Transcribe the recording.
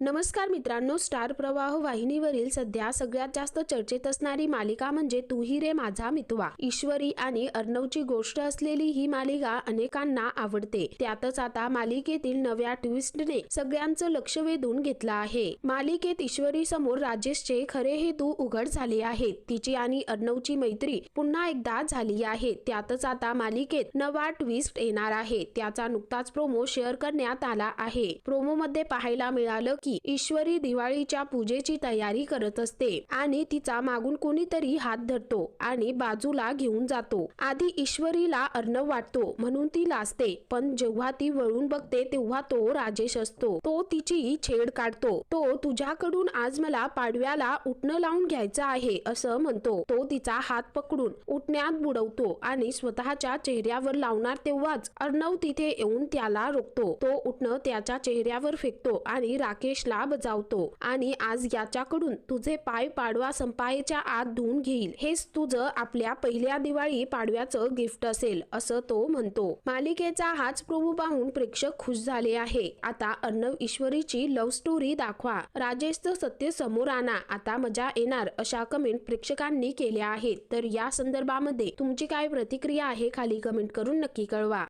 नमस्कार मित्रांनो स्टार प्रवाह वाहिनीवरील सध्या सगळ्यात जास्त चर्चेत असणारी मालिका म्हणजे तू ही रे माझा मितवा. ईश्वरी आणि अर्णवची गोष्ट असलेली ही मालिका अनेकांना आवडते. त्यातच आता मालिकेतील नव्या ट्विस्टने सगळ्यांचं लक्ष वेधून घेतलं आहे. मालिकेत ईश्वरी समोर राजेशचे खरे हेतू उघड झाले आहेत. तिची आणि अर्णवची मैत्री पुन्हा एकदा झाली आहे. त्यातच आता मालिकेत नवा ट्विस्ट येणार आहे. त्याचा नुकताच प्रोमो शेअर करण्यात आला आहे. प्रोमो मध्ये पाहायला मिळालं की ईश्वरी दिवाळीच्या पूजेची तयारी करत असते आणि तिचा मागून कोणीतरी हात धरतो आणि बाजूला घेऊन जातो. आधी ईश्वरीला अर्णव वाटतो म्हणून ती लाजते पण जेव्हा ती वळून बघते तेव्हा तो राजेश असतो. तो तिची छेड काढतो. तो तुझ्याकडून आज मला पाडव्याला उठणं लावून घ्यायचं आहे असं म्हणतो. तो तिचा हात पकडून उठण्यात बुडवतो आणि स्वतःच्या चेहऱ्यावर लावणार तेव्हाच अर्णव तिथे येऊन त्याला रोखतो. तो उठणं त्याच्या चेहऱ्यावर फेकतो आणि राकेशला बजावतो आणि आज याच्याकडून तुझे पाय पाडवा संपायच्या आत धुवून घेईल. हेच तुझं आपल्या पहिल्या दिवाळी पाडव्याचं गिफ्ट असेल असं तो म्हणतो. मालिकेचा हाच प्रोमो पाहून प्रेक्षक खुश झाले आहे. आता अर्णव ईश्वरीची लव्ह स्टोरी दाखवा. राजेशचं सत्य समोर आणा. आता मजा येणार अशा कमेंट प्रेक्षकांनी केल्या आहेत. तर या संदर्भामध्ये तुमची काय प्रतिक्रिया आहे खाली कमेंट करून नक्की कळवा.